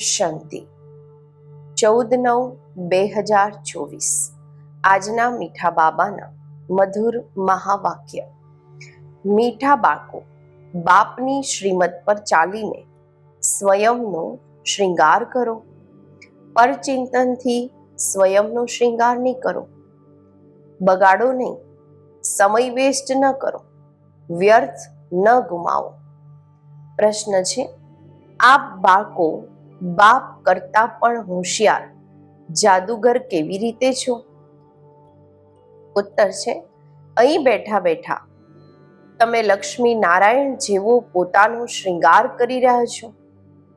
શાંતિ. ચૌદ નવ બે હજાર ચોવીસ. આજના મીઠા બાબાના મધુર મહાવાક્ય. મીઠા બાળકો, બાપની શ્રીમત પર ચાલીને સ્વયંનો શ્રૃંગાર કરો. પરચિંતનથી સ્વયંનો શ્રૃંગાર નહીં કરો. બગાડો નહીં. સમય વેસ્ટ ન કરો. વ્યર્થ ન ગુમાવો. પ્રશ્ન છે, આપ બાળકો બાપ કરતા પણ હોશિયાર. જાદુગર કેવી રીતે છો? ઉત્તર છે, અહીં બેઠા બેઠા. તમે લક્ષ્મી નારાયણ જેવો પોતાનો શ્રૃંગાર કરી રહ્યા છો.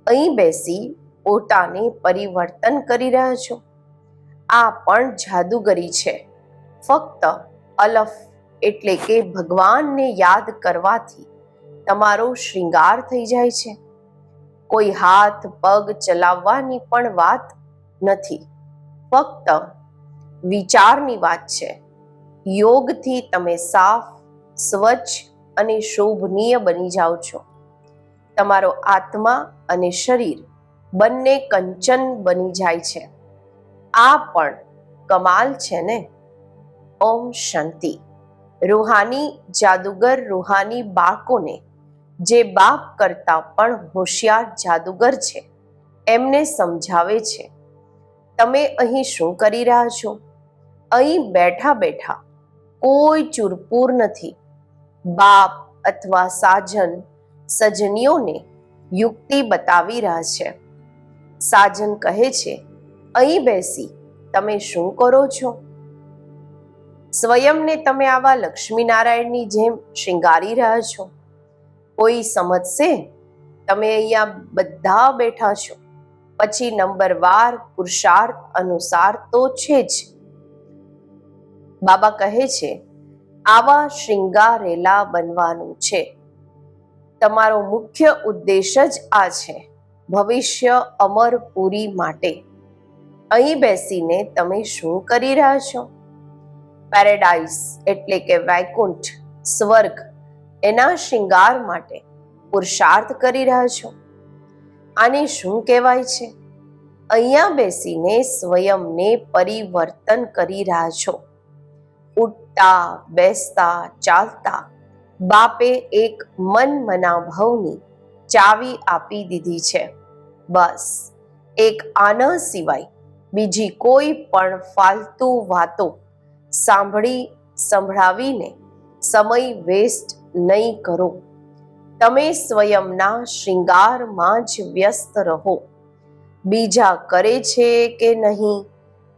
અહીં બેસી પોતાને પરિવર્તન કરી રહ્યા છો. આ પણ જાદુગરી છે. ફક્ત અલફ એટલે કે ભગવાનને યાદ કરવાથી તમારો શ્રૃંગાર થઈ જાય છે. કોઈ હાથ, પગ ચલાવવાની પણ વાત નથી. ફક્ત વિચારની વાત છે. યોગથી તમે સાફ, સ્વચ્છ અને શોભનીય બની જાઓ છો. તમારો આત્મા અને શરીર બંને કંચન બની જાય છે. આ પણ કમાલ છે ને? ઓમ શાંતિ. રૂહાની જાદુગર રૂહાની બાળકોને જે બાપ કરતા પણ હોશિયાર જાદુગર છે, એમને સમજાવે છે, તમે અહીં શું કરી રહ્યા છો? અહીં બેઠા બેઠા કોઈ ચૂરપૂર નથી. બાપ અથવા સાજન સજનીઓને યુક્તિ બતાવી રહ્યા છે. સાજન કહે છે, અહીં બેસી તમે શું કરો છો? સ્વયંને તમે આવા લક્ષ્મીનારાયણની જેમ શિંગારી રહ્યા છો. કોઈ સમજશે? તમે અહીંયા બધા બેઠા છો. પછી નંબરવાર પુરુષાર્થ અનુસાર તો છે જ. બાબા કહે છે, આવા શૃંગારેલા બનવાનું છે. તમારો મુખ્ય ઉદ્દેશ જ આ છે, ભવિષ્ય અમર પૂરી માટે. અહીં બેસીને તમે શું કરી રહ્યા છો? પેરેડાઇઝ એટલે કે વૈકુંઠ, સ્વર્ગ એના શૃંગાર માટે પુરુષાર્થ કરી રહ્યા છો. આને શું કહેવાય છે? અહીંયા બેસીને સ્વયંને પરિવર્તન કરી રહ્યા છો. ઉઠતા, બેસતા, ચાલતા બાપે એક મન મનાભવની ચાવી આપી દીધી છે. બસ, એક આના સિવાય બીજી કોઈ પણ ફાલતુ વાતો સાંભળી સંભળાવીને સમય વેસ્ટ નહીં કરો. તમે સ્વયંના શૃંગારમાં જ વ્યસ્ત રહો. બીજા કરે છે કે નહીં,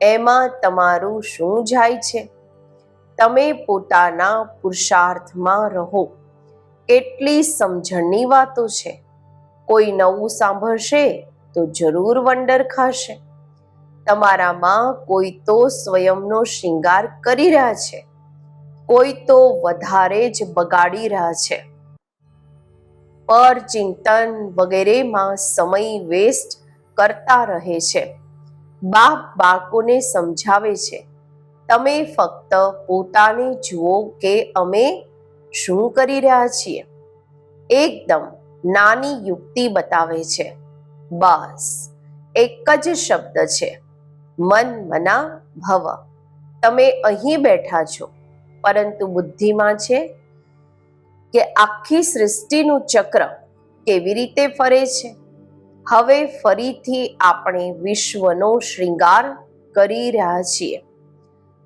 એમાં તમારું શું જાય છે? તમે પોતાના પુરુષાર્થમાં રહો. કેટલી સમજણની વાતો છે. કોઈ નવું સાંભળશે તો જરૂર વંડર ખાશે. તમારામાં કોઈ તો સ્વયંનો શૃંગાર કરી રહ્યા છે. કોઈ તો વધારે જ બગાડી રહ્યા છે. પર ચિંતન વગેરેમાં સમય વેસ્ટ કરતા રહે છે. બાપ બાળકોને સમજાવે છે, તમે ફક્ત પોતાને જુઓ કે અમે શું કરી રહ્યા છીએ. એકદમ નાની યુક્તિ બતાવે છે. બસ, એક જ શબ્દ છે, મન મના ભવ. તમે અહીં બેઠા છો. પરંતુ બુદ્ધિમાં છે કે આખી સૃષ્ટિનું ચક્ર કેવી રીતે ફરે છે? હવે ફરીથી આપણે વિશ્વનો શૃંગાર કરી રહ્યા છીએ.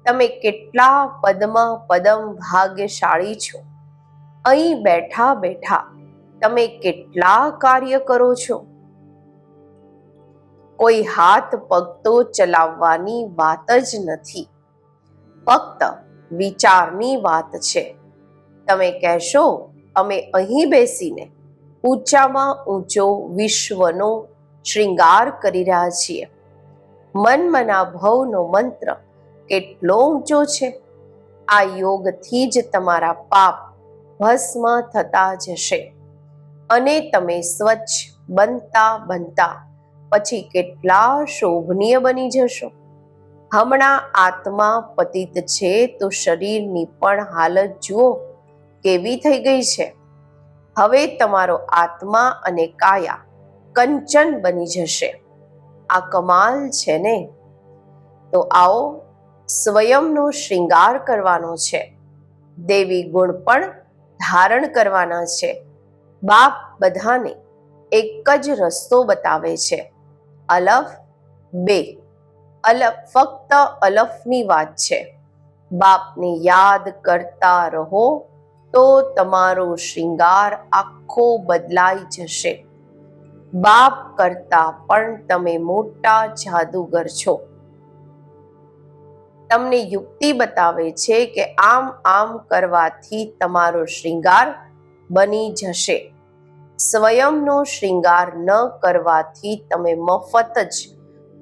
તમે કેટલા પદમાં પદમ ભાગ્યશાળી છો. અહીં બેઠા બેઠા તમે કેટલા કાર્ય કરો છો? કોઈ હાથ પગ તો ચલાવવાની વાત જ નથી. ફક્ત વિચારની વાત છે. તમે કહેશો, અમે અહીં બેસીને ઊંચામાં ઊંચો વિશ્વનો શૃંગાર કરી રહ્યા છીએ. મન મના ભવનો મંત્ર કેટલો ઊંચો છે. આ યોગથી જ તમારા પાપ ભસ્મ થતા જશે. અને તમે સ્વચ્છ બનતા બનતા પછી કેટલા શોભનીય બની જશો. હમણાં આત્મા પતિત છે તો શરીરની પણ હાલત જુઓ કેવી થઈ ગઈ છે. હવે તમારો આત્મા અને કાયા કંચન બની જશે. આ કમાલ છે ને? તો આવો સ્વયંનો શ્રૃંગાર કરવાનો છે. દેવી ગુણ પણ ધારણ કરવાના છે. બાપ બધાને એક જ રસ્તો બતાવે છે. અલફ બે. અલફ, ફક્ત અલફની વાત છે. બાપને યાદ કરતા રહો તો તમારો શૃંગાર આખો બદલાઈ જશે. બાપ કરતા પણ તમે મોટા જાદુગર છો. તમને યુક્તિ બતાવે છે કે આમ આમ કરવાથી તમારો શૃંગાર બની જશે. સ્વયંનો શૃંગાર ન કરવાથી તમે મફત જ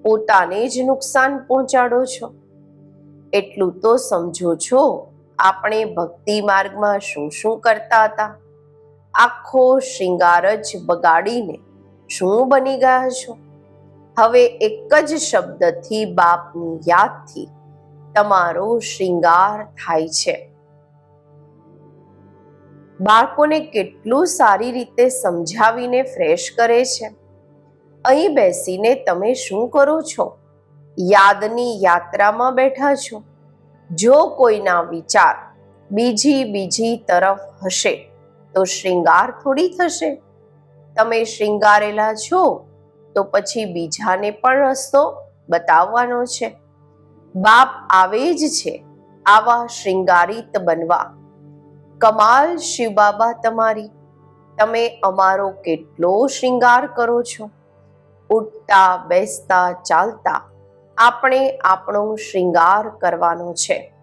પોતાને જ નુકસાન પહોંચાડો છો. એટલું તો સમજો છો, આપણે ભક્તિ માર્ગમાં શું શું કરતા હતા? આખો શૃંગાર જ બગાડીને શું બની ગયા છો? હવે એક જ શબ્દથી બાપની યાદથી તમારો શૃંગાર થાય છે. બાળકોને કેટલું સારી રીતે સમજાવીને ફ્રેશ કરે છે. અહીં બેસીને તમે શું કરો છો? યાદની યાત્રામાં બેઠા છો. જો કોઈના વિચાર બીજી બીજી તરફ હશે, તો શ્રીંગાર થોડી થશે. તમે શ્રીંગારેલા છો, તો પછી બીજાને પણ રસ્તો બતાવવાનો છે. બાપ આવે જ છે, આવા શ્રીંગારિત બનવા. કમાલ શિવબાબા તમારી. તમે અમારો કેટલો શ્રીંગાર કરો છો? ઉઠતા બેસતા, ચાલતા આપણે આપણો શૃંગાર કરવાનો છે.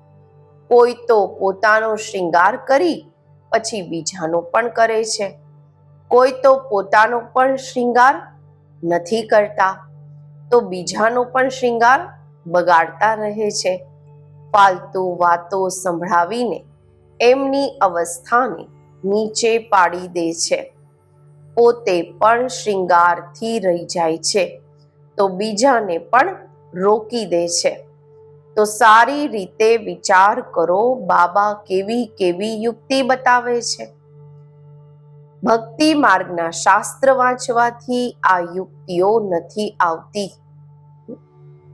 કોઈ તો પોતાનો શૃંગાર કરી પછી બીજાનો પણ કરે છે. કોઈ તો પોતાનો પણ શૃંગાર નથી કરતા. તો બીજાનો પણ શૃંગાર બગાડતા રહે છે. ફાલતુ વાતો સંભળાવીને એમની અવસ્થાને નીચે પાડી દે છે. પોતે પણ શૃંગારથી રહી જાય છે. તો બીજાને પણ રોકી દે છે. તો સારી રીતે વિચાર કરો, બાબા કેવી કેવી યુક્તિ બતાવે છે. ભક્તિ માર્ગના શાસ્ત્ર વાંચવાથી આ યુક્તિઓ નથી આવતી.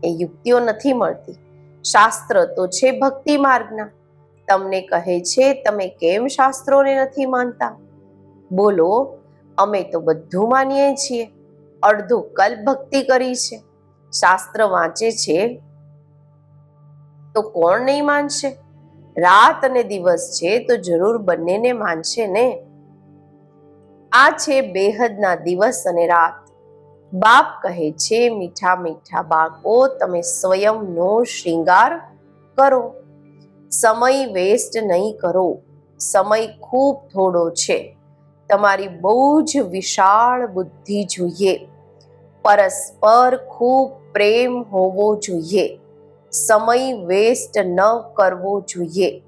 એ યુક્તિઓ નથી મળતી. શાસ્ત્ર તો છે ભક્તિ માર્ગના. તમને કહે છે, તમે કેમ શાસ્ત્રોને નથી માનતા? બોલો અમે તો બધું માનીએ છીએ. અડધું કલ્પ ભક્તિ કરી છે. શાસ્ત્ર વાંચે છે. તો કોણ નહીં માનશે? રાત અને દિવસ છે તો જરૂર બંનેને માનશે ને? આ છે બેહદના દિવસ અને રાત. બાપ કહે છે, મીઠા મીઠા બાળકો, તમે સ્વયંનો શૃંગાર કરો. સમય વેસ્ટ નહીં કરો. સમય ખૂબ થોડો છે. તમારી બહુ જ વિશાળ બુદ્ધિ જોઈએ. પરસ્પર ખૂબ પ્રેમ હોવો જોઈએ. સમય વેસ્ટ ન કરવો જોઈએ.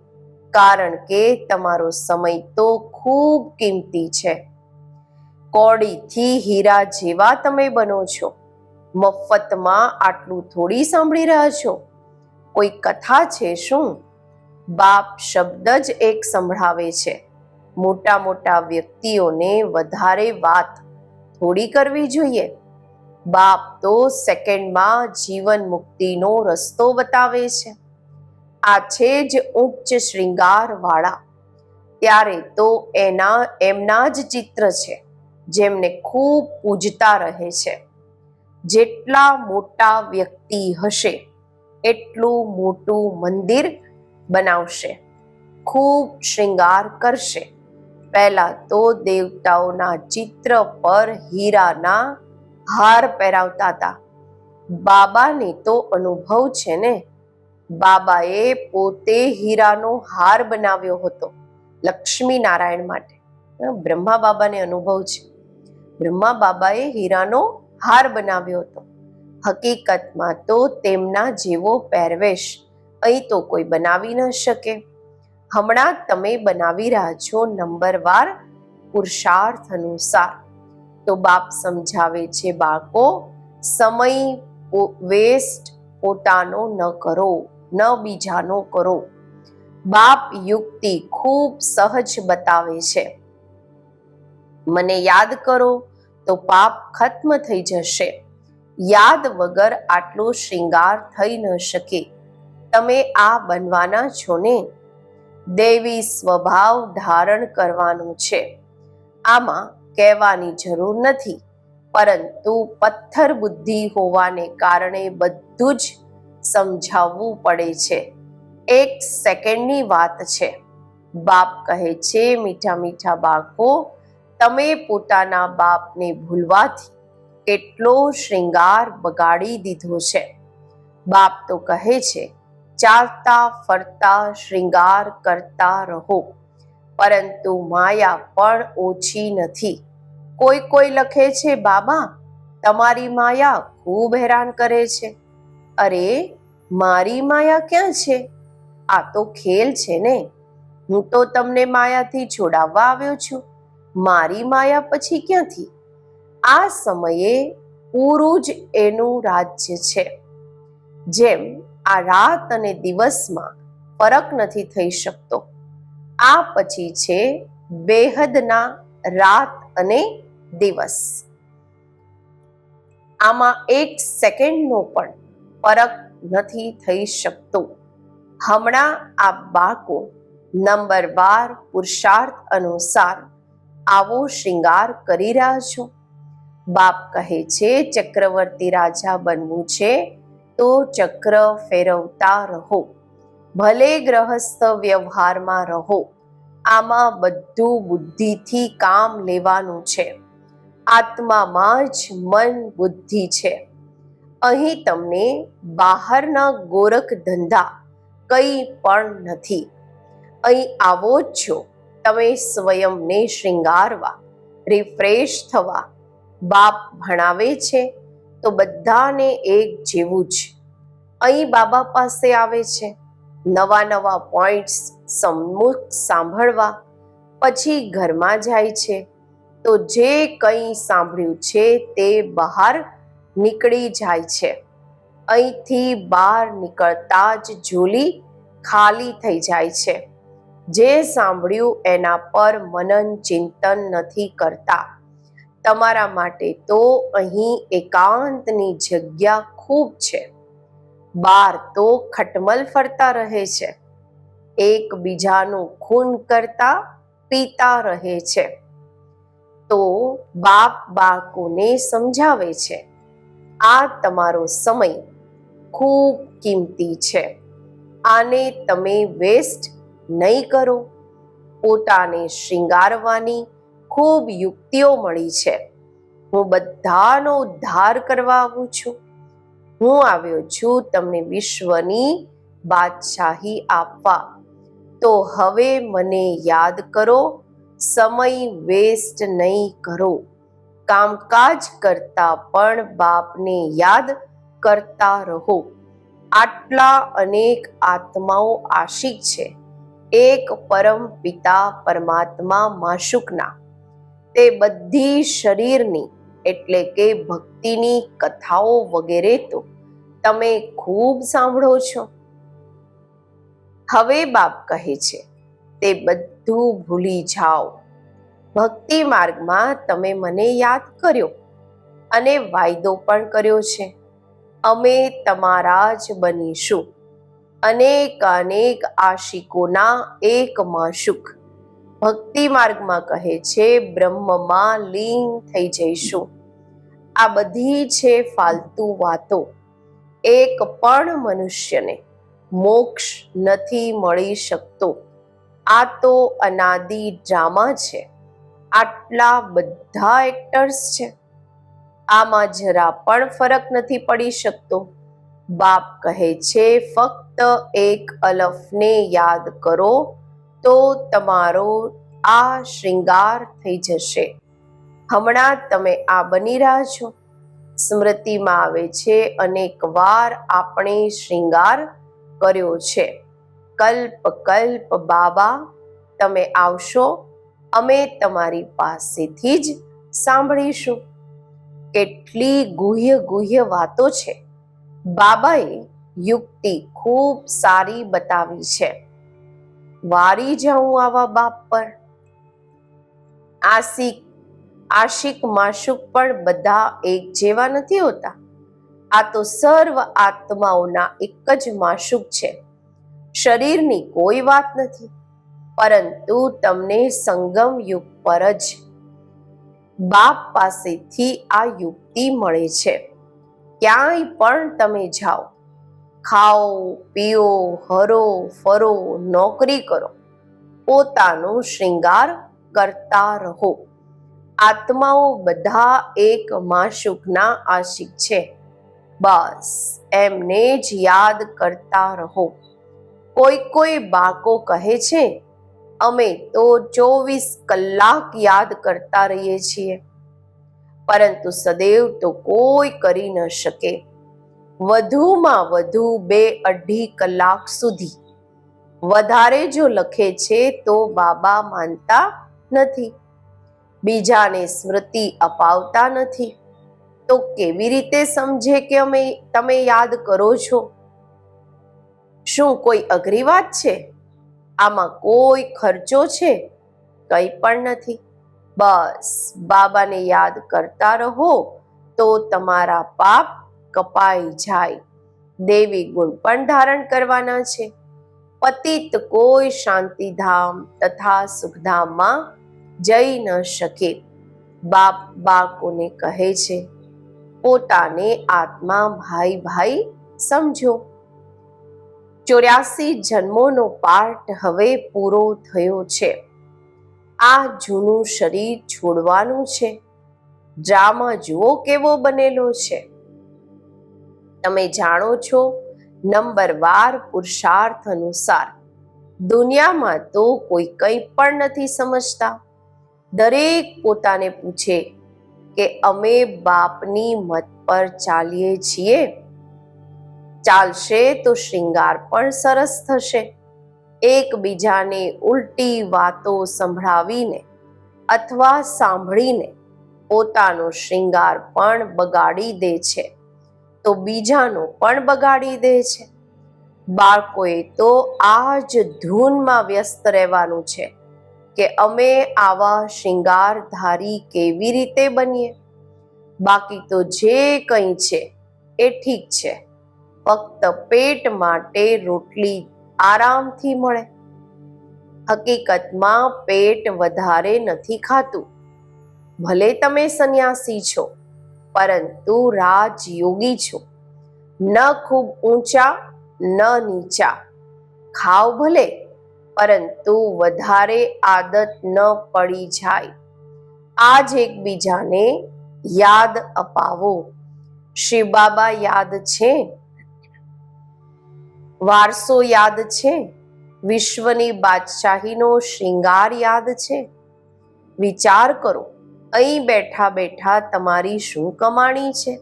કારણ કે તમારો સમય તો ખૂબ કિંમતી છે. કોડીથી હીરા જેવા તમે બનો છો. મફતમાં આટલું થોડી સાંભળી રહ્યા છો. કોઈ કથા છે શું? બાપ શબ્દ જ એક સંભળાવે છે. મોટા મોટા વ્યક્તિઓને વધારે વાત થોડી કરવી જોઈએ. બાપ તો સેકન્ડમાં જીવન મુક્તિનો રસ્તો બતાવે છે. આ છે જ ઉચ્ચ શૃંગાર વાળા ત્યારે તો એના, એમના જ ચિત્ર છે, જેમને ખૂબ પૂજતા રહે છે. જેટલા મોટા વ્યક્તિ હશે, એટલું મોટું મંદિર બનાવશે. ખૂબ શ્રૃંગાર કરશે. પહેલા તો દેવતાઓના ચિત્ર પર હીરાના હાર પહેરાવતા હતા. બાબાને તો અનુભવ છે ને? બાબાએ પોતે હીરાનો હાર બનાવ્યો હતો લક્ષ્મી નારાયણ માટે. બ્રહ્મા બાબાને અનુભવ છે. બ્રહ્મા બાબાએ હીરાનો હાર બનાવ્યો હતો. હકીકતમાં તો તેમના જેવો પહેરવેશ અહીં તો કોઈ બનાવી ન શકે. હમણાં તમે બનાવી રહ્યા છો નંબરવાર પુરુષાર્થ અનુસાર. તો બાપ સમજાવે છે, બાળકો, સમય વેસ્ટ પોતાનો ન કરો, ન બીજાનો કરો. બાપ યુક્તિ ખૂબ સહજ બતાવે છે. મને યાદ કરો, તો પાપ ખત્મ થઈ જશે. યાદ વગર આટલો શ્રૃંગાર થઈ ન શકે. તમે આ બનવાના છો ને? દેવી સ્વભાવ ધારણ કરવાનું છે. આમાં કહેવાની જરૂર નથી, પરંતુ પથ્થર બુદ્ધિ હોવાને કારણે બધું જ સમજાવવું પડે છે. એક સેકન્ડની વાત છે. બાપ કહે છે, મીઠા મીઠા બાળકો, તમે પોતાના બાપને ભૂલવાથી કેટલો શ્રૃંગાર બગાડી દીધો છે. બાપ તો કહે છે ચાલતા, ફરતા શ્રૃંગાર કરતા રહો. પરંતુ માયા પણ ઓછી નથી. કોઈ કોઈ લખે છે, બાબા, તમારી માયા ખૂબ હેરાન કરે છે. અરે, મારી માયા ક્યાં છે? આ તો ખેલ છે ને. હું તો તમને માયાથી છોડાવવા આવ્યો છું. મારી માયા પછી ક્યાંથી? આ સમયે પૂરું જ એનું રાજ્ય છે. જેમ આ રાત અને દિવસમાં ફરક નથી થઈ શકતો. આ પછી છે બેહદના રાત અને દિવસ. આમાં એક સેકન્ડનો પણ ફરક નથી થઈ શકતો. હમણાં આ બાળકો નંબર બાર પુરુષાર્થ અનુસાર આવો શૃંગાર કરી રહ્યા છો. બાપ કહે છે, ચક્રવર્તી રાજા બનવું છે તો ચક્ર ફેરવતા રહો. ભલે ગ્રહસ્થ વ્યવહારમાં રહો, આમાં બધું બુદ્ધિથી કામ લેવાનું છે. આત્મામાં જ મન બુદ્ધિ છે. અહીં તમને બહારના ગોરખ ધંધા કંઈ પણ નથી. અહીં આવો જ છો. તમે સ્વયંને શૃંગારવા રિફ્રેશ થવા, બાપ ભણાવે છે. તો બધાને એક જેવું જ. અહીં બાબા પાસે આવે છે. નવા નવા પોઈન્ટ્સ સમ્મુખ સાંભળવા, પછી ઘરમાં જાય છે. તો જે કંઈ સાંભળ્યું છે તે બહાર નીકળી જાય છે. અહીંથી બહાર નીકળતા જ ઝોલી ખાલી થઈ જાય છે. જે સાંભળ્યું એના પર મનન ચિંતન નથી કરતા. તમારા માટે તો અહીં એકાંતની જગ્યા ખૂબ છે. બાર તો ખટમલ ફરતા રહે છે. એકબીજાનું ખૂન કરતા પીતા રહે છે. તો બાપ બાળકોને સમજાવે છે, આ તમારો સમય ખૂબ કિંમતી છે. આને તમે વેસ્ટ નહીં કરો. પોતાને શૃંગારવાની ખૂબ યુક્તિઓ મળી છે. હું બધાનો ઉદ્ધાર કરવા આવું છું. હું આવ્યો છું તમને વિશ્વની બાદશાહી આપવા. તો હવે મને યાદ કરો, સમય વેસ્ટ નહીં કરો. કામકાજ કરતા પણ બાપને યાદ કરતા રહો. આટલા અનેક આત્માઓ આશિક છે. એક પરમ પિતા પરમાત્મા માશુકના. તે બધી શરીરની, એટલે કે ભક્તિની કથાઓ વગેરે તો તમે ખૂબ સાંભળો છો. હવે બાપ કહે છે, તે બધું ભૂલી જાઓ. ભક્તિ માર્ગમાં તમે મને યાદ કર્યો અને વાયદો પણ કર્યો છે. અમે તમારા જ બનીશું. અનેક અનેક આશિકોના એક માશુક ભક્તિ માર્ગમાં કહે છે, બ્રહ્મમાં લીન થઈ જઈશું. આ બધી છે ફાલતુ વાતો. એક પણ મનુષ્યને મોક્ષ નથી મળી શકતો. આ તો અનાદિ ડ્રામા છે. આટલા બધા એક્ટર્સ છે. આમાં જરા પણ ફરક નથી પડી શકતો. બાપ કહે છે, ફક્ત એક અલફને યાદ કરો તો તમારો આ શ્રૃંગાર થઈ જશે. હમણાં તમે આ બની રહ્યા છો. સ્મૃતિમાં આવે છે અનેક વાર આપણે શ્રૃંગાર કર્યો છે. કલ્પ કલ્પ બાબા, તમે આવશો. અમે તમારી પાસેથી જ સાંભળીશું. કેટલી ગુહ્ય ગુહ્ય વાતો છે. બાબાએ યુક્તિ ખૂબ સારી બતાવી છે. વારી જાઉં આવા બાપ પર. આશિક આશિક માશુક પણ બધા એક જેવા નથી હોતા. આ તો સર્વ આત્માઓના એક જ માશુક છે. શરીરની કોઈ વાત નથી, પરંતુ તમને સંગમ યુગ પર જ બાપ પાસેથી આ યુક્તિ મળે છે. ક્યાંય પણ તમે જાઓ ખાઓ, પીઓ, હરો, ફરો, નોકરી કરો. પોતાનો શૃંગાર કરતા રહો. આત્માઓ બધા એક માશુકના આશિક છે. બસ એમને જ યાદ કરતા રહો. કોઈ કોઈ બાળકો કહે છે, અમે તો ચોવીસ કલાક યાદ કરતા રહીએ છીએ. પરંતુ સદૈવ તો કોઈ કરી ન શકે. વધુમાં વધુ બે અઢી કલાક સુધી. વધારે જો લખે છે તો બાબા માનતા નથી. બીજાને સ્મૃતિ અપાવતા નથી. તો કેવી રીતે સમજે કે અમે, તમે યાદ કરો છો? શું કોઈ અઘરી વાત છે? આમાં કોઈ ખર્ચો છે? કંઈ પણ નથી. બસ, બાબાને યાદ કરતા રહો તો તમારા પાપ કપાઈ જાય. દેવી ગુણ પણ ધારણ કરવાના છે. પતિત કોઈ શાંતિધામ તથા સુખધામમાં જઈ ન શકે. બાપ બાકોને કહે છે, પોતાને આત્મા ભાઈ ભાઈ સમજો. ચોર્યાસી જન્મોનો પાઠ હવે પૂરો થયો છે. આ જૂનું શરીર છોડવાનું છે. ડ્રામા જુઓ કેવો બનેલો છે. તમે જાણો છો નંબરવાર પુરુષાર્થ અનુસાર દુનિયામાં તો કોઈ કંઈ પણ નથી સમજતા. દરેક પોતાને પૂછે કે અમે બાપની મત પર ચાલીએ છીએ? ચાલશે તો શ્રૃંગાર પણ સરસ થશે. એકબીજાને ઉલટી વાતો સંભળાવીને અથવા સાંભળીને પોતાનો શ્રૃંગાર પણ બગાડી દે છે. તો બીજાનો પણ બગાડી દે છે. બાળકોએ તો આ જ ધૂનમાં વ્યસ્ત રહેવાનું છે કે અમે આવા શિંગારધારી કેવી રીતે બનીએ. બાકી તો જે કંઈ છે એ ઠીક છે, ફક્ત પેટ માટે રોટલી આરામથી મળે. હકીકતમાં પેટ વધારે નથી ખાતું. ભલે તમે સંન્યાસી છો પરંતુ રાજયોગી છો. ન ખૂબ ઊંચા, ન નીચા. ખાવ ભલે, પરંતુ વધારે આદત ન પડી જાય. આજ એકબીજાને યાદ અપાવો. શ્રી બાબા યાદ છે? વારસો યાદ છે? વિશ્વની બાદશાહીનો શ્રીંગાર યાદ છે? વિચાર કરો. અહીં બેઠા બેઠા તમારી શું કમાણી છે?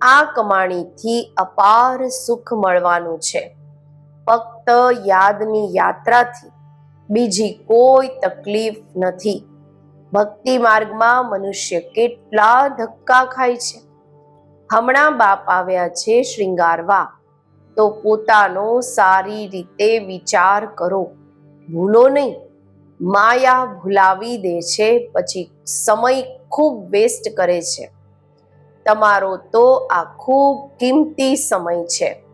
આ કમાણીથી અપાર સુખ મળવાનું છે. ફક્ત યાદની યાત્રાથી બીજી કોઈ તકલીફ નથી. ભક્તિ માર્ગમાં મનુષ્ય કેટલા ધક્કા ખાય છે. હમણાં બાપ આવ્યા છે શ્રીંગારવા તો પોતાનો સારી રીતે વિચાર કરો. ભૂલો નહીં. માયા ભૂલાવી દે છે, પછી સમય ખૂબ વેસ્ટ કરે છે. તમારો તો આ ખૂબ કિંમતી સમય છે.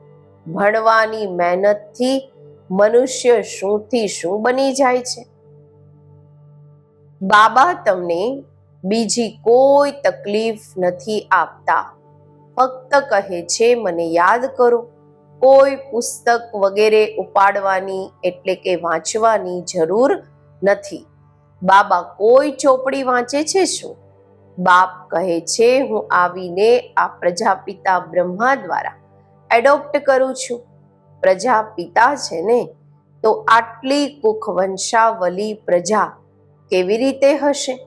ભણવાની મહેનતથી મનુષ્ય શુંથી શું બની જાય છે? બાબા તમને બીજી કોઈ તકલીફ નથી આપતા. ફક્ત કહે છે, મને યાદ કરો. કોઈ પુસ્તક વગેરે ઉપાડવાની એટલે કે વાંચવાની જરૂર નથી. બાબા કોઈ ચોપડી વાંચે છે શું? બાપ કહે છે, હું આવીને આ પ્રજાપિતા બ્રહ્મા દ્વારા એડોપ્ટ કરું છું. પ્રજાપિતા છે ને? તો આટલી કુખ વંશાવલી પ્રજા કેવી રીતે હશે?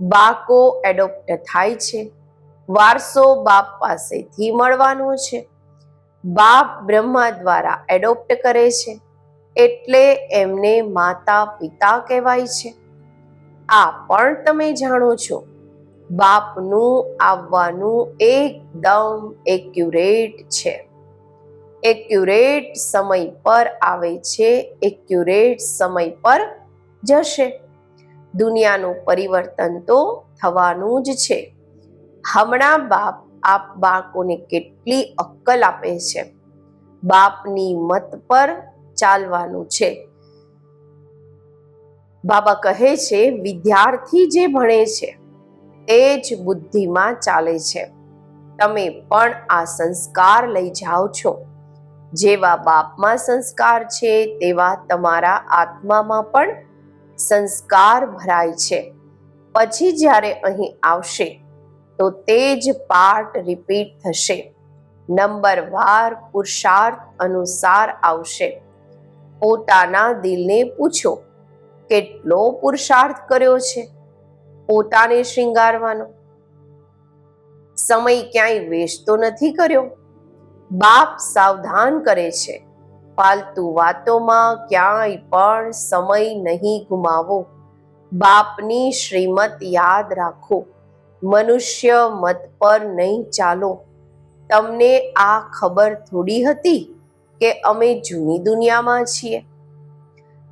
બાકો એડોપ્ટ થાય છે. વારસો બાપ પાસેથી મળવાનો છે. બાપ બ્રહ્મા દ્વારા એડોપ્ટ કરે છે. એટલે એમને માતા પિતા કહેવાય છે. આ પણ તમે જાણો છો. બાપનું આવવાનું એકદમ એક્યુરેટ છે. એક્યુરેટ સમય પર આવે છે, એક્યુરેટ સમય પર જશે. દુનિયાનું પરિવર્તન તો થવાનું જ છે. હમણાં બાપ, આપ બાળકોને કેટલી અક્કલ આપે છે. બાપની મત પર ચાલવાનું છે. બાબા કહે છે, વિદ્યાર્થી જે ભણે છે, એ જ બુદ્ધિમાં ચાલે છે. તમે પણ આ સંસ્કાર લઈ જાઓ છો. જેવા બાપમાં સંસ્કાર છે, તેવા તમારા આત્મામાં પણ સંસ્કાર ભરાય છે. પછી જ્યારે અહીં આવશે, તો તે જ પાઠ રિપીટ થશે. નંબર વાર પુરુષાર્થ અનુસાર આવશે. પોતાના દિલને પૂછો, કેટલો પુરુષાર્થ કર્યો છે પોતાને શૃંગારવાનો? સમય ક્યાંય વેસ્ટ નથી કર્યો? બાપ સાવધાન કરે છે, ફાલતુ વાતોમાં ક્યાંય પણ સમય નહીં ગુમાવો. બાપની શ્રીમત યાદ રાખો, મનુષ્ય મત પર નહીં ચાલો. તમને આ ખબર થોડી હતી? કે અમે જૂની દુનિયામાં છીએ.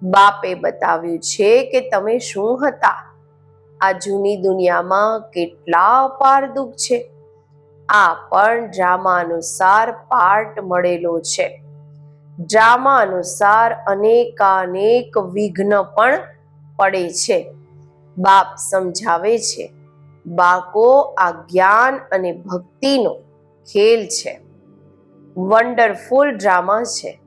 બાપે બતાવ્યું છે કે તમે શું હતા? આ જૂની દુનિયામાં કેટલા અપાર દુઃખ છે. આ પણ ડ્રામા અનુસાર પાર્ટ મળેલો છે. ડ્રામા અનુસાર અનેકાનેક વિઘ્ન પણ પડે છે. બાપ સમજાવે છે બાકો આ જ્ઞાન અને ભક્તિનો ખેલ છે. વન્ડરફુલ ડ્રામા છે.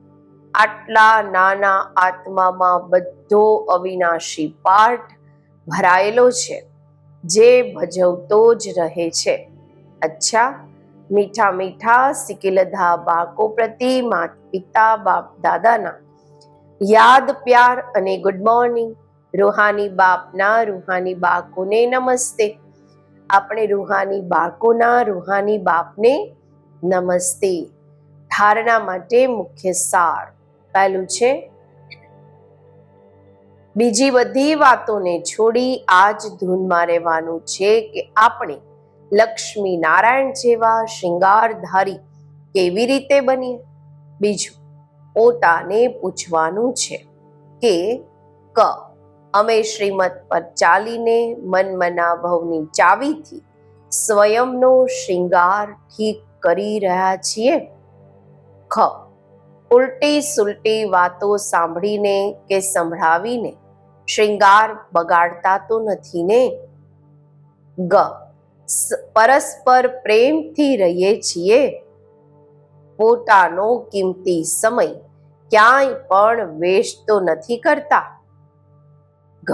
આટલા નાના આત્મામાં બધો અવિનાશી પાઠ ભરાયેલો છે, જે ભજવતો જ રહે છે. અચ્છા, મીઠા મીઠા સિકિલધા બાળકો પ્રતિ માત પિતા બાપ દાદાના. યાદ પ્યાર અને ગુડ મોર્નિંગ. રૂહાની બાપના રૂહાની બાળકોને નમસ્તે. આપણે રૂહાની બાળકોના રૂહાની બાપને નમસ્તે. ધારણા માટે મુખ્ય સાર. પહેલું છે, બીજી બધી વાતોને છોડી આજ ધૂનમાં રહેવાનું છે કે આપણે લક્ષ્મી નારાયણ જેવા શૃંગારધારી કેવી રીતે બનીએ? બીજું, પોતાને પૂછવાનું છે કે, ક, અમે શ્રીમત પર ચાલીને મનમના ભવની ચાવીથી સ્વયંનો શૃંગાર ઠીક કરી રહ્યા છીએ? ખ ઉલટી સુલટી વાતો સાંભળીને કે સંભળાવીને શ્રૃંગાર બગાડતા તો નથી ને? ગ. પરસ્પર પ્રેમથી રહીએ છીએ. પોતાનો કિંમતી સમય ક્યાંય પણ વેસ્ટ તો નથી કરતા. ઘ.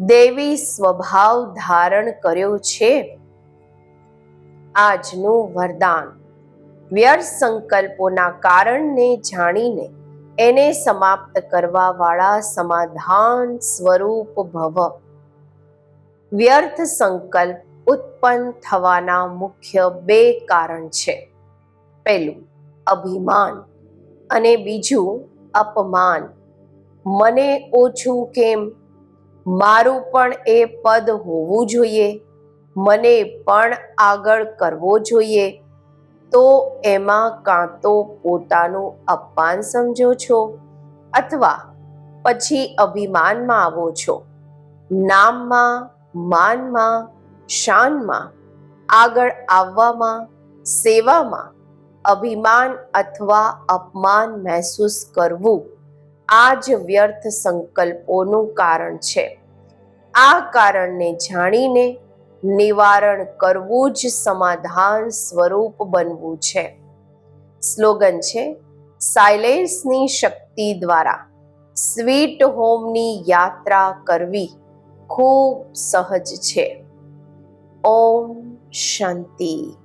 દેવી સ્વભાવ ધારણ કર્યો છે. આજનું વરદાન. વ્યર્થ સંકલ્પોના કારણને જાણીને એને સમાપ્ત કરવા વાળા સમાધાન સ્વરૂપ ભવ. વ્યર્થ સંકલ્પ ઉત્પન્ન થવાના મુખ્ય બે કારણ છે. પહેલું, અભિમાન અને બીજું, અપમાન. મને ઓછું કેમ? મારું પણ એ પદ હોવું જોઈએ. મને પણ આગળ કરવો જોઈએ. તો એમાં કાં તો પોતાનું અપમાન સમજો છો અથવા પછી અભિમાનમાં આવો છો? નામમાં, માનમાં, શાનમાં, આગળ આવવામાં, સેવામાં અભિમાન અથવા અપમાન મહેસૂસ કરવું આ જ વ્યર્થ સંકલ્પોનું કારણ છે. આ કારણને જાણીને નિવારણ કરવું જ સમાધાન સ્વરૂપ બનવું છે. સ્લોગન છે, સાયલેન્સની શક્તિ દ્વારા સ્વીટ હોમની યાત્રા કરવી ખૂબ સહજ છે. ઓમ શાંતિ.